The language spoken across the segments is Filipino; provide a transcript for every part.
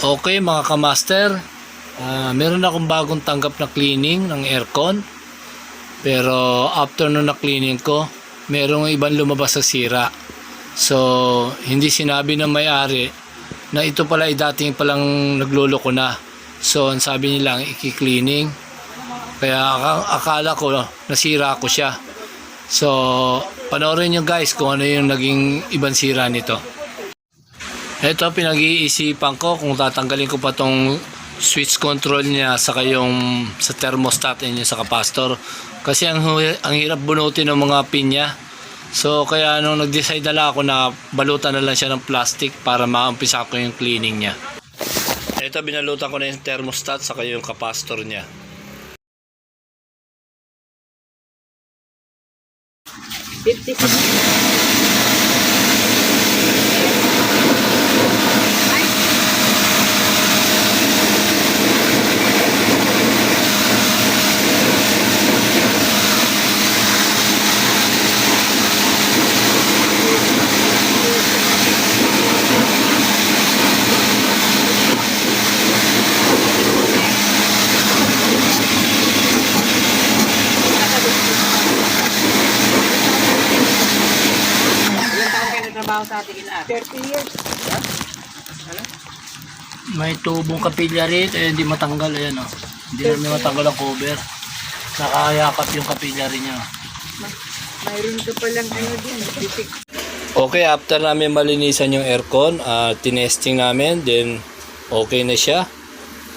Okay mga kamaster, ah, meron akong bagong tanggap na cleaning ng aircon. Pero after nung na-cleaning ko, merong ibang lumabas sa sira. So, hindi sinabi ng may-ari na ito pala ay dating palang nagluloko na. So, ang sabi nila, iki-cleaning. Kaya aka- akala ko nasira ko siya. So, panoorin nyo guys kung ano yung naging ibang sira nito. Ito, pinag-iisipan ko kung tatanggalin ko pa tong switch control niya saka yung sa thermostat niya sa kapastor. Kasi ang, ang hirap bunutin ng mga pin niya. So, kaya nung nag-decide na ako na balutan na lang siya ng plastic para maumpisa ko yung cleaning niya. Ito, binalutan ko na yung thermostat saka yung kapastor niya. Ilan kayo nagtrabaho sa ating ina? 30 years. May tubong kapilya rito, eh, hindi matanggal. Ayan, oh. Hindi namin matanggal ang cover. Nakayakap yung kapilya rin niya. Mayroon ka palang ano din, bitik. Okay, after namin malinisan yung aircon, ah, tinesting namin, then okay na siya.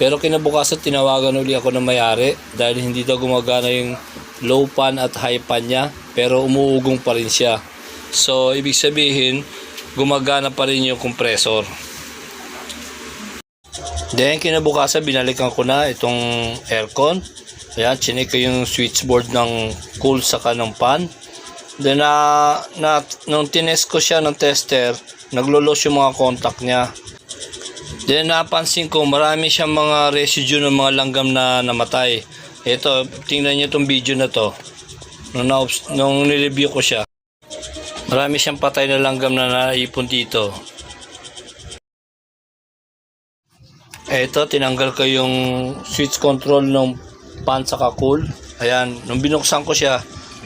Pero kinabukasan tinawagan uli ako ng may-ari dahil hindi daw gumagana yung low pan at high pan niya, pero umuugong pa rin siya. So, ibig sabihin, gumagana pa rin yung compressor. Then, kinabukasan, binalikan ko na itong aircon. Ayan, chinik ko yung switchboard ng cool saka ng pan. Then, na, na, nung tinest ko siya ng tester, naglulos yung mga contact niya. Then, napansin ko, marami siyang mga residue ng mga langgam na namatay. Ito, tingnan niyo itong video na to. Nung, nung nireview ko siya, marami siyang patay na langgam na naipon dito. Ito, tinanggal ko yung switch control ng pan sa cool. Ayan, nung binuksan ko siya,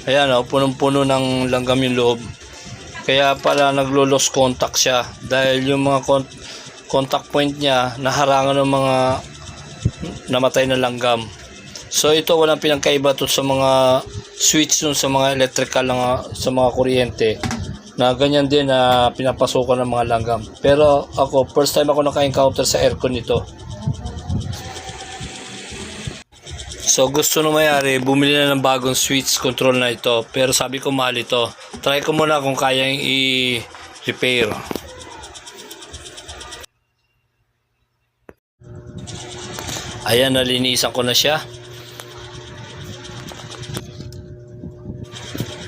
ayan oh, punong-puno ng langgam yung loob. Kaya pala naglo-lost contact siya dahil yung mga con- contact point niya naharangan ng mga namatay na langgam. So ito walang pinagkaiba to sa mga switch nun sa mga electrical na, sa mga kuryente na ganyan din na pinapasukan ng mga langgam. Pero ako, first time ako naka-encounter sa aircon nito. So gusto nung mayari, bumili na ng bagong switch control na ito. Pero sabi ko mahal ito. Try ko muna kung kayang i-repair. Ayan, nalinisan ko na siya.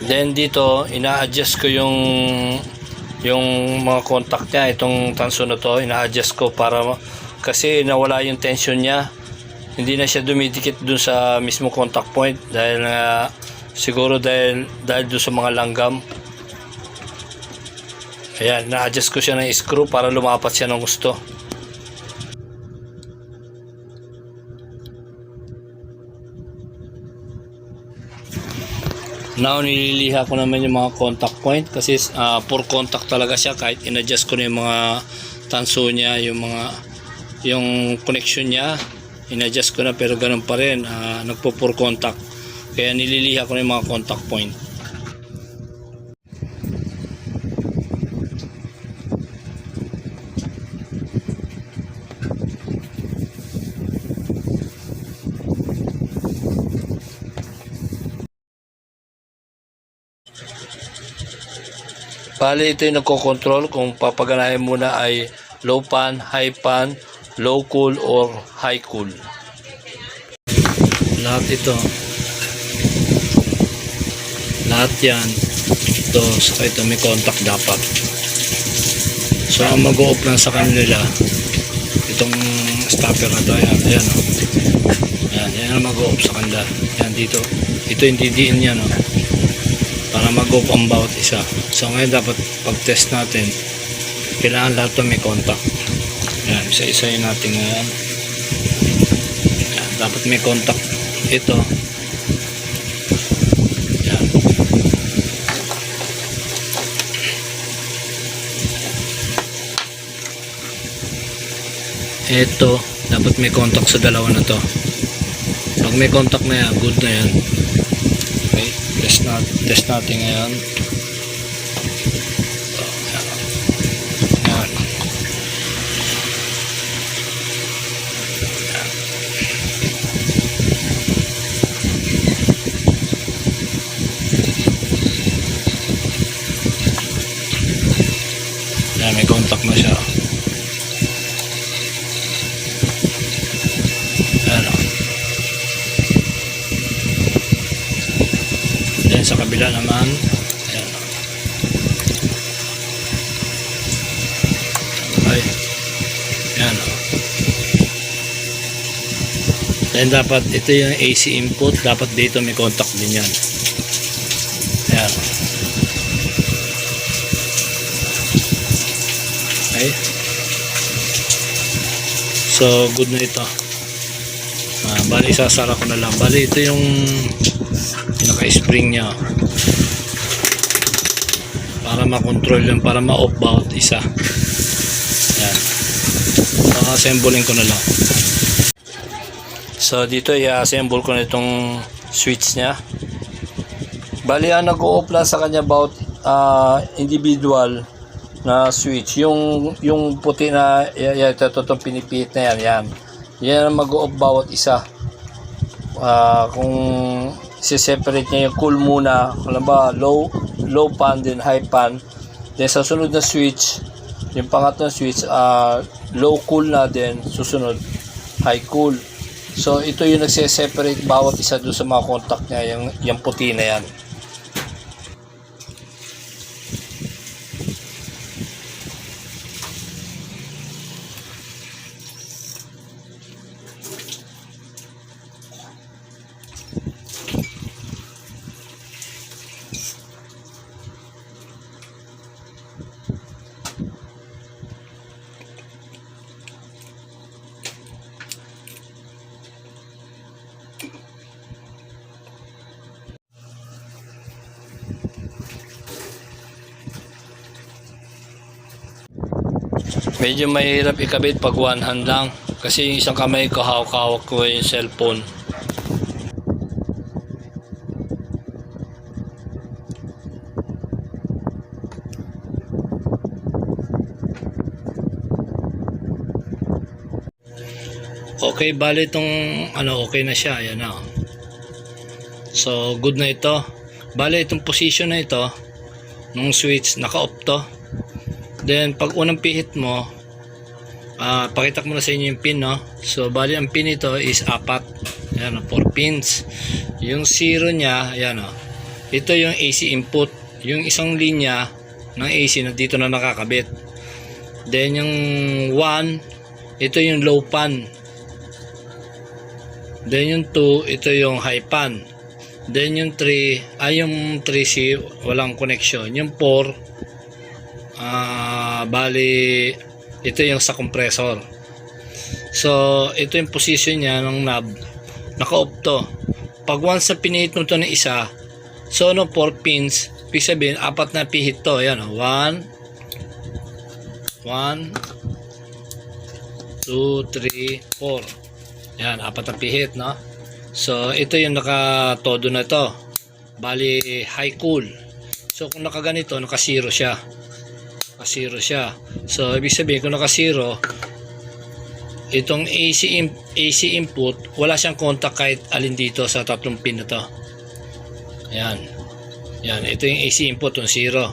Then dito, ina-adjust ko yung yung mga contact niya, itong tanso na to, ina-adjust ko para kasi nawala yung tension niya. Hindi na siya dumidikit dun sa mismo contact point dahil nga siguro dahil dahil dun sa mga langgam. Ayan, na-adjust ko siya ng screw para lumapat siya ng gusto. Now, nililiha ko naman yung mga contact point kasi ah, for contact talaga siya kahit in-adjust ko na yung mga tanso niya, yung mga yung connection niya, in-adjust ko na pero ganun pa rin, ah, nagpo for contact. Kaya nililiha ko na yung mga contact point. Bali, ito yung nagko-control kung papaganahin muna ay low pan, high pan, low cool, or high cool. Lahat ito. Lahat yan. Ito, saka ito may contact dapat. So, ang mag-off lang sa kanila, itong stopper na to, ayan, ayan o. Ayan, yan ang mag-off sa kanila. Yan dito. Ito yung didiin yan o para mag-off ang bawat isa. So ngayon dapat pag-test natin, kailangan lahat to may contact. Yan, isa-isayin natin ngayon. Yan, dapat may contact ito. Yan. Ito, dapat may contact sa dalawa na to. Pag may contact na yan, good na yan. Test, na, test natin ngayon. So, yan. Yan. Yan, may contact na siya. Yan o. Yan sa o. Ay. Yan. Then dapat ito yung AC input. Dapat dito may contact din yan. Yan. Okay. So, good na ito. Ah, bali, sasara ko na lang. Bali, ito yung naka-spring niya. Para makontrol yun, para ma-off bawat isa. Yan. Pang-assembling ko na lang. So, dito i-assemble ko na itong switch niya. Bali, ang nag-o-off lang sa kanya about ah, individual na switch. Yung yung puti na y- y- ito, ito, itong pinipihit na yan, yan. Yan mag-off bawat isa. Ah, kung si-separate niya yung cool muna, alam ba, low, low pan, then high pan. Then sa sunod na switch, yung pangatlong switch, ah, low cool na din, susunod, high cool. So ito yung nagse-separate bawat isa doon sa mga contact niya, yung, yung puti na yan. Medyo mahirap ikabit pag one hand lang. Kasi yung isang kamay ko, hawak-hawak ko yung cellphone. Okay, bali itong ano, okay na siya. Ayan na. oh. So, good na ito. Bali itong position na ito, nung switch, naka-off to. Then, pag unang pihit mo, ah pakita ko muna sa inyo yung pin, no? So, bali ang pin ito is apat. Ayan, 4 pins. Yung zero niya, ayan, o. Ito yung AC input. Yung isang linya ng AC na dito na nakakabit. Then, yung 1, ito yung low pan. Then, yung 2, ito yung high pan. Then, yung 3, ay yung 3C, walang connection. Yung 4, Ah, bali ito yung sa compressor. So, ito yung position niya ng knob. Naka-off to. Pag once na pinihit mo to ng isa, so no 4 pins, ibig sabihin, apat na pihit to. Ayan, 1 1 2 3 4 Yan, apat na pihit, no? So, ito yung naka-todo na to. Bali, high cool. So, kung nakaganito, naka-zero siya naka-zero siya. So, ibig sabihin, kung naka-zero, itong AC, AC input, wala siyang contact kahit alin dito sa tatlong pin na to. Ayan. Yan, ito yung AC input, yung zero.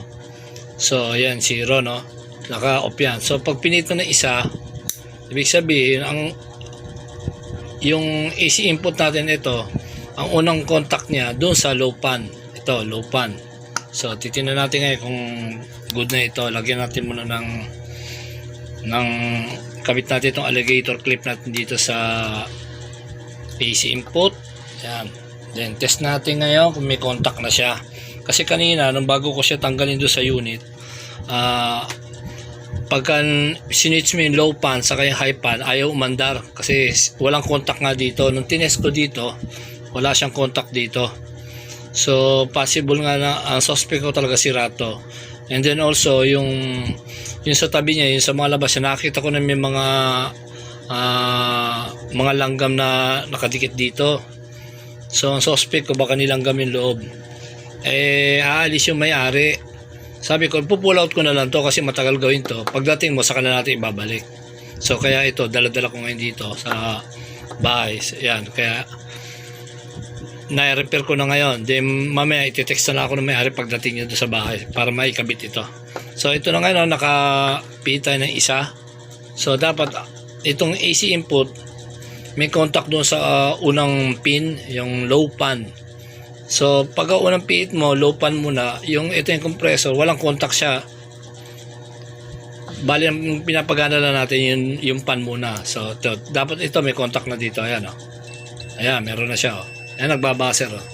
So, ayan, zero, no? Naka-off yan. So, pag pinito na isa, ibig sabihin, ang yung AC input natin ito, ang unang contact niya doon sa low pan. Ito, low pan. So, titingnan natin ngayon kung good na ito. Lagyan natin muna ng ng kabit natin itong alligator clip natin dito sa AC input. Yan. Then, test natin ngayon kung may contact na siya. Kasi kanina, nung bago ko siya tanggalin doon sa unit, ah pagka sinitch mo yung low pan sa yung high pan, ayaw umandar kasi walang contact nga dito. Nung tinest ko dito, wala siyang contact dito. So, possible nga na ang suspect ko talaga si Rato. And then also, yung yung sa tabi niya, yung sa mga labas, nakita ko na may mga ah, mga langgam na nakadikit dito. So, ang suspect ko baka nilanggam yung loob. Eh, aalis yung may-ari. Sabi ko, pupull out ko na lang to kasi matagal gawin to. Pagdating mo, saka na natin ibabalik. So, kaya ito, dala-dala ko ngayon dito sa bahay. Yan, kaya na-repair ko na ngayon. Then, mamaya, iti-text na ako ng may-ari pagdating doon sa bahay para maikabit ito. So, ito na ngayon, nakapita ng isa. So, dapat itong AC input, may contact doon sa ah, unang pin, yung low pan. So, pag ang unang pihit mo, low pan muna, yung ito yung compressor, walang contact siya. Bali, ang pinapagana na natin yung, yung pan muna. So, ito, dapat ito may contact na dito. Ayan, oh. Ayan, meron na siya, oh. Ayan, nagbabaser, oh.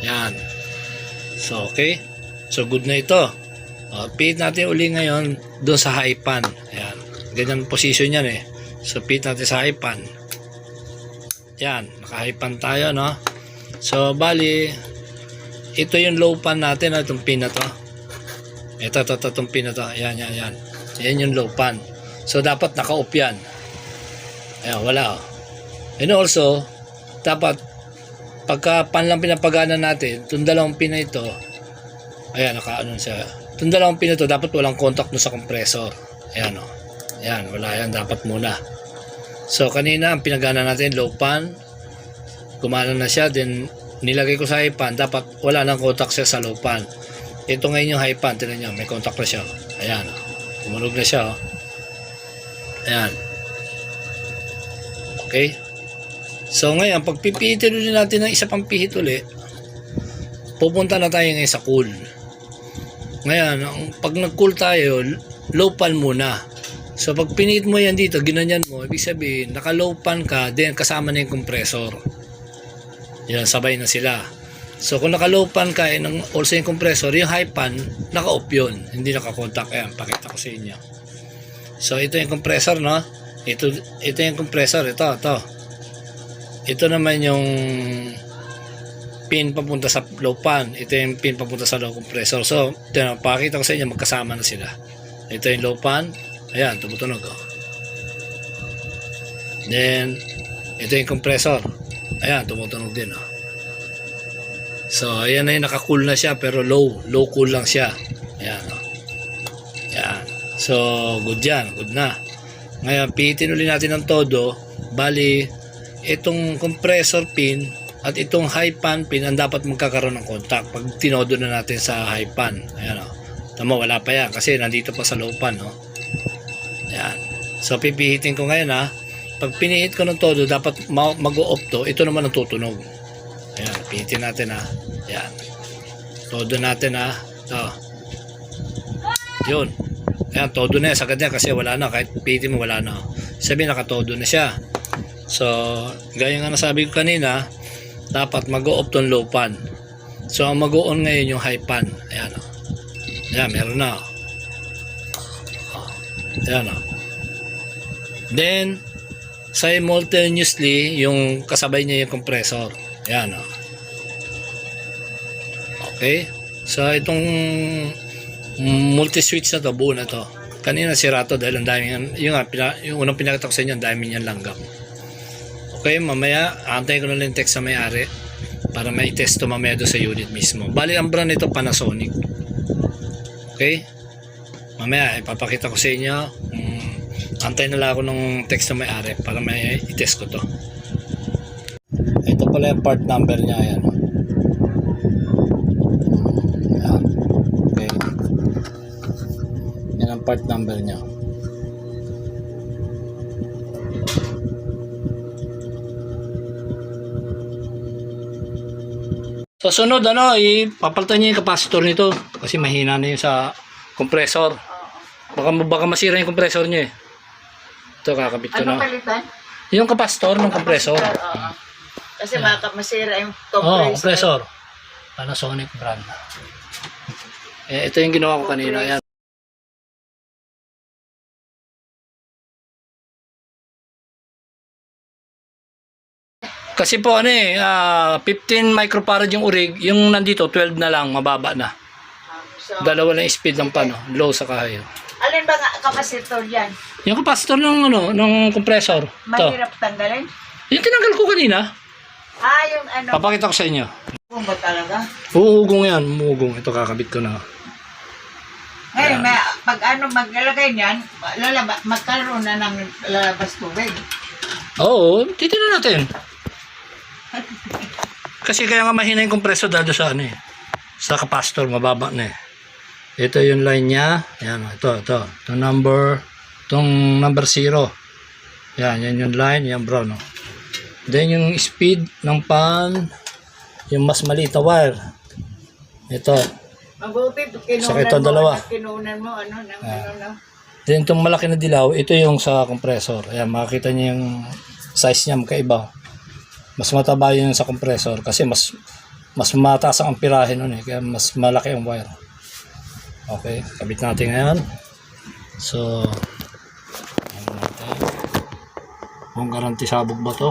Ayan. So, okay. So, good na ito. Oh, pihit natin uli ngayon doon sa high pan. Ayan. Ganyan position yan, eh. So, pihit natin sa high pan. Yan, naka-high pan tayo, no? So, bali, ito yung low pan natin, ah, itong pin na to. Ito, ito, ito, itong pin na to. Yan, yan, yan. Yan yung low pan. So, dapat naka-off yan. Ayan, wala, oh. And also, dapat, pagka pan lang pinapagana natin, itong dalawang pin na ito, ayan, naka-ano siya. Itong dalawang pin na ito, dapat walang contact mo sa compressor. Ayan, oh. Ayan, wala yan. Dapat muna. So, kanina, ang pinagana natin, low pan, gumana na siya then nilagay ko sa high pan dapat wala nang contact siya sa low pan ito ngayon yung high pan tinan nyo may contact na siya ayan oh. tumunog na siya oh. ayan okay so ngayon pag pipihitin ulit natin ng isa pang pihit ulit pupunta na tayo ngayon sa cool ngayon pag nag cool tayo low pan muna so pag pinihit mo yan dito ginanyan mo ibig sabihin naka low pan ka then kasama na yung compressor yan, sabay na sila. So, kung naka-low pan ka, eh, ng also yung compressor, yung high pan, naka-off yun. Hindi naka-contact. Ayan, pakita ko sa inyo. So, ito yung compressor, no? Ito, ito yung compressor. Ito, ito. Ito naman yung pin papunta sa low pan. Ito yung pin papunta sa low compressor. So, ito na, pakita ko sa inyo, magkasama na sila. Ito yung low pan. Ayan, tumutunog, oh. Then, ito yung compressor. Ayan, tumutunog din. Oh. So, ayan na yung naka-cool na siya pero low. Low cool lang siya. Ayan. Oh. Ayan. So, good yan. Good na. Ngayon, pihitin ulit natin ng todo. Bali, itong compressor pin at itong high pan pin ang dapat magkakaroon ng contact pag tinodo na natin sa high pan. Ayan o. Tama, wala pa yan kasi nandito pa sa low pan. No? Ayan. So, pipihitin ko ngayon ha. Pag pinihit ko ng todo, dapat ma- mag-off to. Ito naman ang tutunog. Ayan, pihitin natin ha. Ayan. Todo natin ha. Ito. Yun. Ayan, todo na yan. Sagad yan kasi wala na. Kahit pihitin mo, wala na. Sabi, nakatodo na siya. So, gaya nga nasabi ko kanina, dapat mag-off tong low pan. So, ang mag-on ngayon yung high pan. Ayan o. Ayan, meron na. o. Ayan o. Then, simultaneously, yung kasabay niya yung compressor. Ayan o. Okay? So, itong multi-switch na to, buo na to. Kanina sira to dahil ang dami yung, pina, yung unang pinakita ko sa inyo, ang dami niyan langgam. Okay, mamaya, antayin ko na lang text sa may-ari para may test to mamaya doon sa unit mismo. Bali, ang brand nito Panasonic. Okay? Mamaya, ipapakita ko sa inyo. Um, antayin na lang ako ng text na may-ari para may i-test ko to. Ito pala yung part number niya. Ayan. Ayan. Okay. Yan ang part number niya. Sa sunod, ano, ipapalitan niyo yung capacitor nito kasi mahina na yun sa compressor. Baka, baka masira yung compressor niyo eh. Ito, kakabit ko Ano na. palitan? Yung capacitor ng compressor. Oo. Kasi baka masira yung Oo, oh, compressor. compressor. Panasonic brand. Eh, ito yung ginawa ko kanina. Ayan. Kasi po ano eh, ah, 15 microfarad yung urig, yung nandito 12 na lang, mababa na. So, Dalawa lang speed ng pano, low sa kayo. alin ba nga kapasitor yan? Yung capacitor ng ano, ng compressor. To. Mahirap tanggalin? Yung tinanggal ko kanina. Ah, yung ano. Papakita ko sa inyo. Kung ba talaga? Uugong yan, uugong. Ito kakabit ko na. Ngayon, may, pag ano maglalagay niyan, lalaba, magkaroon na ng lalabas tubig. Oo, titignan natin. Kasi kaya nga mahina yung compressor dahil sa ano eh. Sa capacitor, mababa na eh. Ito yung line niya. Yan, oh, ito, ito. Itong number, itong number 0. Yan, yan yung line, yan brown. Oh. Then yung speed ng pan, yung mas maliit na wire. Ito. Mabuti, kinunan Saka ito, mo, dalawa. kinunan mo, ano, ng, ano, no? Then itong malaki na dilaw, ito yung sa compressor. Ayan, makikita niyo yung size niya magkaiba. Mas mataba yun sa compressor kasi mas mas mataas ang amperahe nun eh. Kaya mas malaki ang wire. Okay, kabit natin ngayon. So, ano. Kung garanti sabog ba to?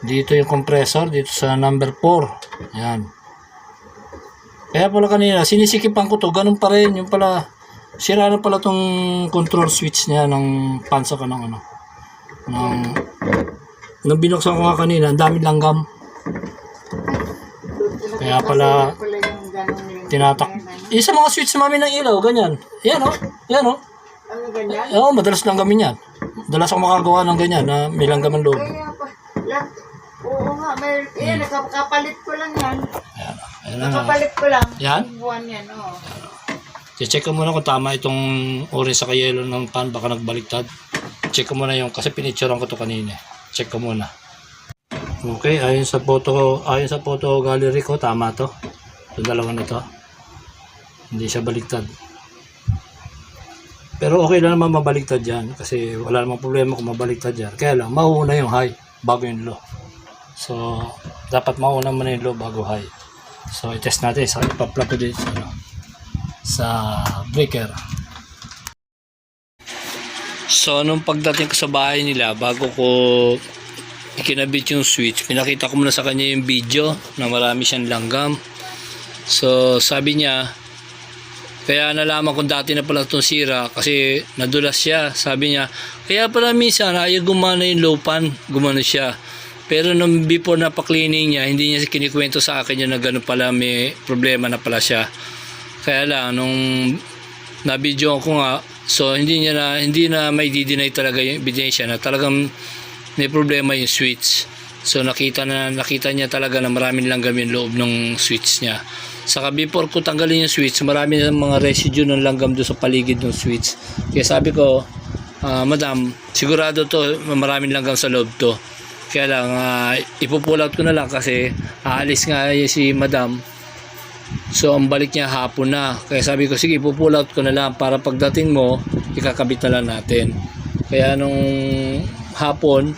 Dito yung compressor, dito sa number 4. Ayan. Kaya pala kanina, sinisikipan ko to, ganun pa rin. Yung pala, sira na pala tong control switch niya ng pansa ko ng ano. Ng, nung binuksan ko nga kanina, ang daming langgam. Kaya pala, tinatak. Yung sa mga switch namin ng ilaw, ganyan. Yan o, yan o. Ano ganyan? Oo, madalas langgamin yan. Madalas ako makagawa ng ganyan na may langgam ang loob. Oo nga, may, eh, nakakapalit ko lang yan. Ayan, ayan na. Nakapalit ko lang. Yan? Buwan yan, oo. check ko muna kung tama itong orange sa yellow ng pan baka nagbaliktad. Check ko muna yung kasi pinicturean ko to kanina. Check ko muna. Okay, ayon sa photo ayon sa photo gallery ko tama to. Yung dalawa na. Hindi siya baliktad. Pero okay lang naman mabaliktad yan kasi wala namang problema kung mabaliktad yan. Kaya lang, mauna yung high bago yung low. So, dapat mauna muna yung low bago high. So, i-test natin. Sa ipa-plug ko dito sa, ano, sa breaker. So, nung pagdating ko sa bahay nila, bago ko ikinabit yung switch, pinakita ko muna sa kanya yung video na marami siyang langgam. So, sabi niya, kaya nalaman ko dati na pala itong sira kasi nadulas siya. Sabi niya, kaya pala minsan ayaw gumana yung low pan, gumana siya. Pero nung before na pa-cleaning niya, hindi niya kinikwento sa akin yun na gano'n pala may problema na pala siya. Kaya lang, nung na-video ko nga, so hindi niya na, hindi na may deny talaga yung ebidensya na talagang may problema yung switch. So nakita na nakita niya talaga na maraming langgam yung loob ng switch niya. Saka before ko tanggalin yung switch, marami na mga residue ng langgam doon sa paligid ng switch. Kaya sabi ko, ah, madam, sigurado to maraming langgam sa loob to. Kaya lang, uh, ipupull ko na lang kasi aalis nga si madam. So, ang balik niya hapon na. Kaya sabi ko, sige, ipupull out ko na lang para pagdating mo, ikakabit na lang natin. Kaya nung hapon,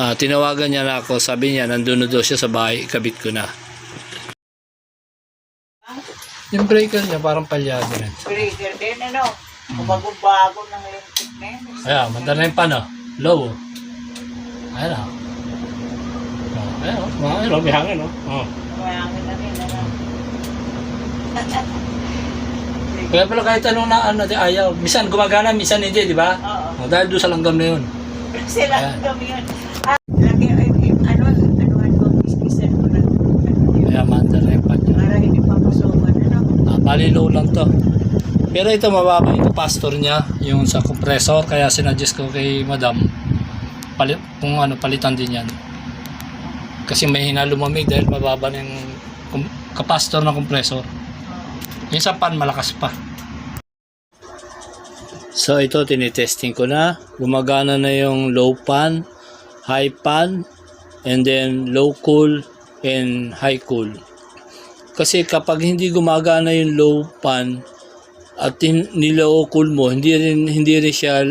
ah, tinawagan niya na ako. Sabi niya, nandun na daw siya sa bahay, ikabit ko na. Yung breaker niya, parang palyado rin. Breaker din, ano? Bago-bago ng electric na yun. Ayan, manda na yung pan, oh. Low, oh. Ayan, oh. Oh, Ayan, oh. Mga, Ayan, oh. May hangin, oh. Mayangin na rin, ano? Kaya pala kahit anong na ano, di ayaw. Minsan gumagana, minsan hindi, di ba? Oo. Oh, dahil doon sa langgam na yun. Ayan. kami yun. Ah, lagi, ay, ay, ano, ano, ano, business ko na. Kaya manda na yung. Para hindi ano? Ah, bali low lang to. Pero ito mababa yung capacitor niya, yung sa compressor. Kaya sinadjust ko kay madam, palit, kung ano, palitan din yan. Kasi may hina lumamig dahil mababa na yung capacitor ng compressor. Yung pan, malakas pa. So ito, tinitesting ko na. Gumagana na yung low pan, high pan, and then low cool, and high cool. Kasi kapag hindi gumagana yung low pan at nilow cool mo, hindi rin hindi rin siya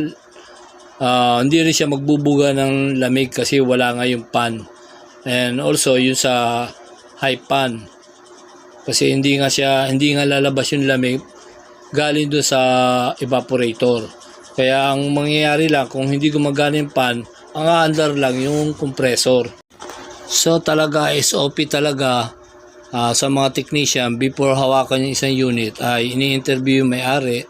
ah, hindi rin siya magbubuga ng lamig kasi wala nga yung pan. And also yung sa high pan. Kasi hindi nga siya hindi nga lalabas yung lamig galing doon sa evaporator. Kaya ang mangyayari lang kung hindi gumagana yung pan, ang aandar lang yung compressor. So talaga SOP talaga ah, sa mga technician before hawakan yung isang unit ay ini-interview yung may-ari.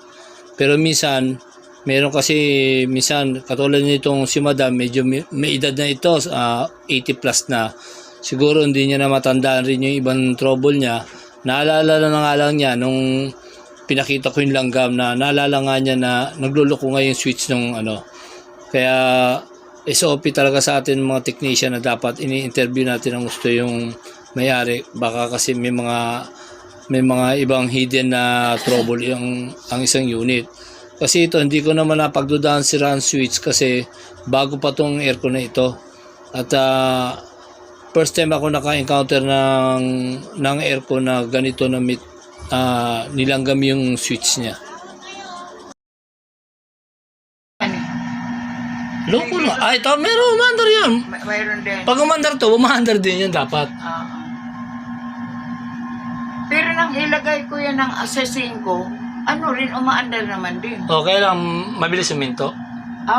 Pero minsan meron kasi minsan katulad nitong si Madam medyo may, may edad na ito ah, 80 plus na. Siguro hindi niya na matandaan rin yung ibang trouble niya. Naalala na nga lang niya nung pinakita ko yung langgam na naalala nga niya na nagluloko nga yung switch ng ano. Kaya SOP talaga sa atin mga technician na dapat ini-interview natin ang gusto yung may-ari. Baka kasi may mga may mga ibang hidden na trouble yung ang isang unit. Kasi ito hindi ko naman napagdudahan si Ran switch kasi bago pa tong aircon na ito. At ah, first time ako naka-encounter ng ng aircon na ganito na mit, ah, nilanggam yung switch niya. Ano? Loko na. Ay, ito, meron umandar yan. May- Mayroon din. Pag umandar to, umandar din yan dapat. Ah. pero nang ilagay ko yan ng assessing ko, ano rin, umaandar naman din. Okay lang, mabilis uminto. Ah,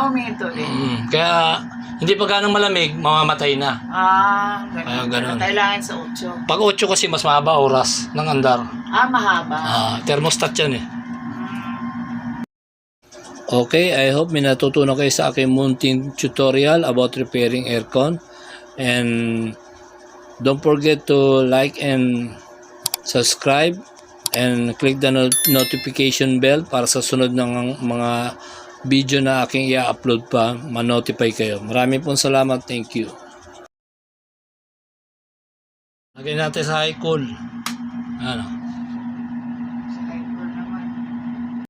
uminto din. Mm, kaya, hindi pa ganong malamig, mamamatay na. Ah, ganun. Ah, ganun. Kailangan sa 8. Pag 8 kasi mas mahaba oras ng andar. Ah, mahaba. Ah, thermostat yan eh. Okay, I hope may natutunan kayo sa aking munting tutorial about repairing aircon. And don't forget to like and subscribe and click the not- notification bell para sa sunod ng mga video na aking i-upload pa, ma-notify kayo. Maraming pong salamat. Thank you. Lagay natin sa high cool. Ano?